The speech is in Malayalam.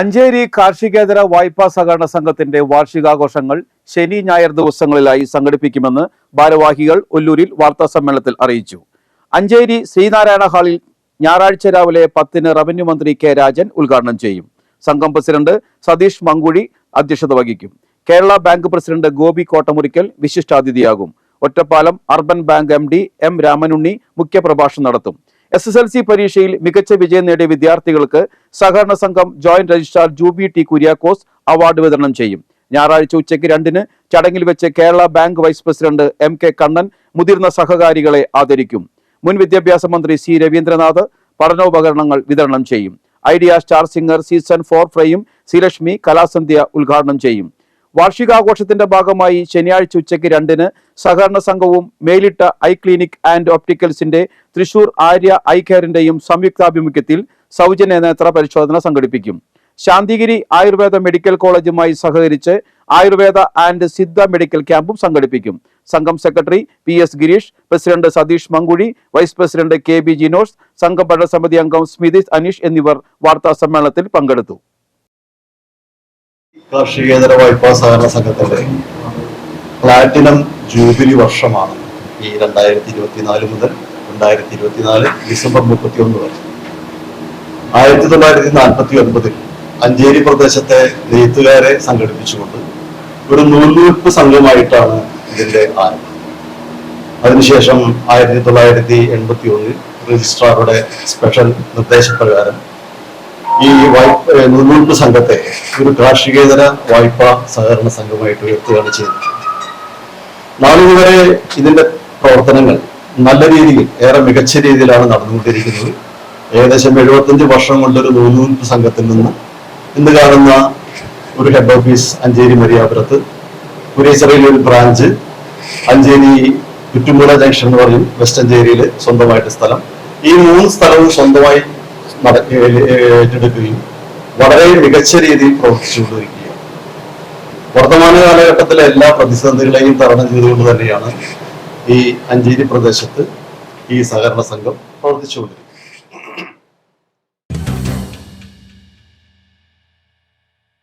അഞ്ചേരി കാർഷികേതര വായ്പാ സഹകരണ സംഘത്തിന്റെ വാർഷികാഘോഷങ്ങൾ ശനി ഞായർ ദിവസങ്ങളിലായി സംഘടിപ്പിക്കുമെന്ന് ഭാരവാഹികൾ ഒല്ലൂരിൽ വാർത്താ സമ്മേളനത്തിൽ അറിയിച്ചു. അഞ്ചേരി ശ്രീനാരായണ ഹാളിൽ ഞായറാഴ്ച രാവിലെ പത്തിന് റവന്യൂ മന്ത്രി കെ രാജൻ ഉദ്ഘാടനം ചെയ്യും. സംഘം പ്രസിഡന്റ് സതീഷ് മങ്കുഴി അധ്യക്ഷത വഹിക്കും. Kerala bank president Gopi Kottamurickal വിശിഷ്ടാതിഥിയാകും. Ottapalam urban bank M D M Ramanunni മുഖ്യപ്രഭാഷണം നടത്തും. എസ് എസ് എൽ സി പരീക്ഷയിൽ മികച്ച വിജയം നേടിയ വിദ്യാർത്ഥികൾക്ക് സഹകരണ സംഘം joint registrar Juby T Kuriakose award വിതരണം ചെയ്യും. ഞായറാഴ്ച ഉച്ചയ്ക്ക് രണ്ടിന് ചടങ്ങിൽ വെച്ച് Kerala bank vice president M K Kannan മുതിർന്ന സഹകാരികളെ ആദരിക്കും. മുൻ വിദ്യാഭ്യാസ മന്ത്രി സി രവീന്ദ്രനാഥ് പഠനോപകരണങ്ങൾ വിതരണം ചെയ്യും. Idea star singer season four ഫ്രെയും Sreelakshmi കലാസന്ധ്യ ഉദ്ഘാടനം ചെയ്യും. വാർഷികാഘോഷത്തിന്റെ ഭാഗമായി ശനിയാഴ്ച ഉച്ചയ്ക്ക് രണ്ടിന് സഹകരണ സംഘവും മേലിട്ട ഐ ക്ലിനിക് ആൻഡ് ഓപ്റ്റിക്കൽസിന്റെ തൃശൂർ ആര്യ ഐ കെയറിന്റെയും സംയുക്താഭിമുഖ്യത്തിൽ സൗജന്യ നേത്ര പരിശോധന സംഘടിപ്പിക്കും. ശാന്തിഗിരി ആയുർവേദ മെഡിക്കൽ കോളേജുമായി സഹകരിച്ച് ആയുർവേദ ആൻഡ് സിദ്ധ മെഡിക്കൽ ക്യാമ്പും സംഘടിപ്പിക്കും. സംഘം secretary P S Girish president Satheesh Mankuzhi vice president K B Jinos സംഘം ഭരണസമിതി അംഗം സ്മിതി അനീഷ് എന്നിവർ വാർത്താ സമ്മേളനത്തിൽ പങ്കെടുത്തു. കാർഷികേതര വായ്പാ സഹകരണ സംഘത്തിന്റെ പ്ലാറ്റിനം ജൂബിലി വർഷമാണ് ഈ രണ്ടായിരത്തി ഇരുപത്തിനാല് മുതൽ രണ്ടായിരത്തി ഇരുപത്തിനാല് ഡിസംബർ മുപ്പത്തി ഒന്ന് വരെ. ആയിരത്തി തൊള്ളായിരത്തി നാൽപ്പത്തി ഒൻപതിൽ അഞ്ചേരി പ്രദേശത്തെ നെയ്ത്തുകാരെ സംഘടിപ്പിച്ചുകൊണ്ട് ഒരു നൂൽനൂൽപ്പ് സംഘമായിട്ടാണ് ഇതിന്റെ ആരംഭം. അതിനുശേഷം ആയിരത്തി തൊള്ളായിരത്തി എൺപത്തി ഒന്നിൽ രജിസ്ട്രാറുടെ സ്പെഷ്യൽ നിർദ്ദേശപ്രകാരം ഈ വായ്പ ഏഹ് നൂൽനൂൽപ്പ് സംഘത്തെ ഒരു കാർഷികേതര വായ്പാ സഹകരണ സംഘമായിട്ട് ഉയർത്തുകയാണ് ചെയ്തത് നാളിതുവരെ ഇതിന്റെ പ്രവർത്തനങ്ങൾ നല്ല രീതിയിൽ ഏറെ മികച്ച രീതിയിലാണ് നടന്നുകൊണ്ടിരിക്കുന്നത്. ഏകദേശം എഴുപത്തഞ്ച് വർഷം കൊണ്ടൊരു നൂൽനൂൽപ്പ് സംഘത്തിൽ നിന്ന് ഇന്ന് കാണുന്ന ഒരു ഹെഡ് ഓഫീസ് അഞ്ചേരി മരിയാപുരത്ത് പുരീശ്വരയിലെ ഒരു ബ്രാഞ്ച് അഞ്ചേരി ചുറ്റുമുള ജംഗ്ഷൻ എന്ന് പറയും വെസ്റ്റ് അഞ്ചേരിയിൽ സ്വന്തമായിട്ട് സ്ഥലം. ഈ മൂന്ന് സ്ഥലവും സ്വന്തമായി നട- ഏറ്റെടുക്കുകയും വളരെ മികച്ച രീതിയിൽ പ്രവർത്തിച്ചുകൊണ്ടിരിക്കുകയാണ്. വർത്തമാന കാലഘട്ടത്തിലെ എല്ലാ പ്രതിസന്ധികളെയും തരണം ചെയ്തുകൊണ്ട് തന്നെയാണ് ഈ അഞ്ചേരി പ്രദേശത്ത് ഈ സഹകരണ സംഘം പ്രവർത്തിച്ചുകൊണ്ടിരിക്കുന്നത്.